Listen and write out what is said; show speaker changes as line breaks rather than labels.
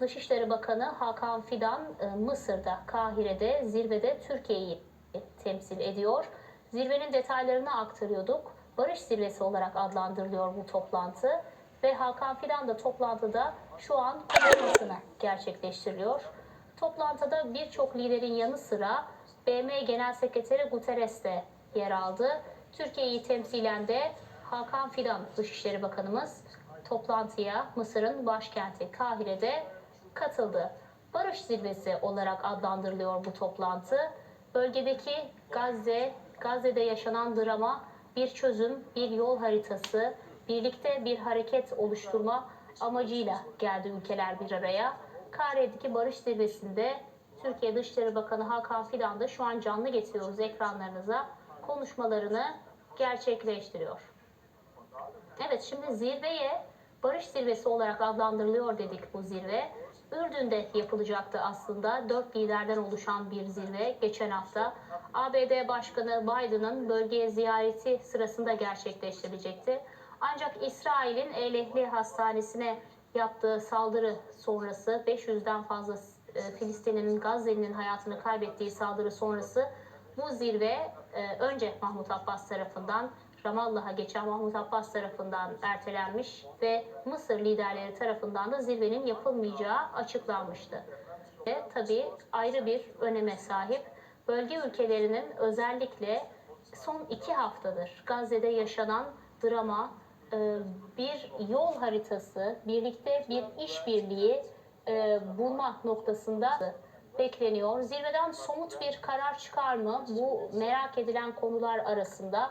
Dışişleri Bakanı Hakan Fidan e, Mısır'da, Kahire'de, zirvede Türkiye'yi temsil ediyor. Zirvenin detaylarını aktarıyorduk. Barış zirvesi olarak adlandırılıyor bu toplantı. Ve Hakan Fidan da toplantıda şu an konuşmasını gerçekleştiriyor. Toplantıda birçok liderin yanı sıra BM Genel Sekreteri Guterres de yer aldı. Türkiye'yi temsilen de Hakan Fidan Dışişleri Bakanımız toplantıya Mısır'ın başkenti Kahire'de katıldı. Barış zirvesi olarak adlandırılıyor bu toplantı. Bölgedeki Gazze, Gazze'de yaşanan drama bir çözüm, bir yol haritası, birlikte bir hareket oluşturma amacıyla geldi ülkeler bir araya. Kahire'deki barış zirvesinde Türkiye Dışişleri Bakanı Hakan Fidan da şu an canlı getiriyoruz ekranlarınıza konuşmalarını gerçekleştiriyor. Evet şimdi zirveye barış zirvesi olarak adlandırılıyor dedik bu zirve. Ürdün'de yapılacaktı aslında. Dört liderden oluşan bir zirve geçen hafta. ABD Başkanı Biden'ın bölgeye ziyareti sırasında gerçekleştirilecekti. Ancak İsrail'in El Ehli Hastanesi'ne yaptığı saldırı sonrası 500'den fazla e, Filistin'in, Gazze'nin hayatını kaybettiği saldırı sonrası bu zirve e, önce Mahmut Abbas tarafından Ramallah'a geçen Mahmut Abbas tarafından ertelenmiş ve Mısır liderleri tarafından da zirvenin yapılmayacağı açıklanmıştı. Ve tabii ayrı bir öneme sahip. Bölge ülkelerinin özellikle son iki haftadır Gazze'de yaşanan drama, e, bir yol haritası, birlikte bir işbirliği e, bulma noktasında bekleniyor. Zirveden somut bir karar çıkar mı? Bu merak edilen konular arasında.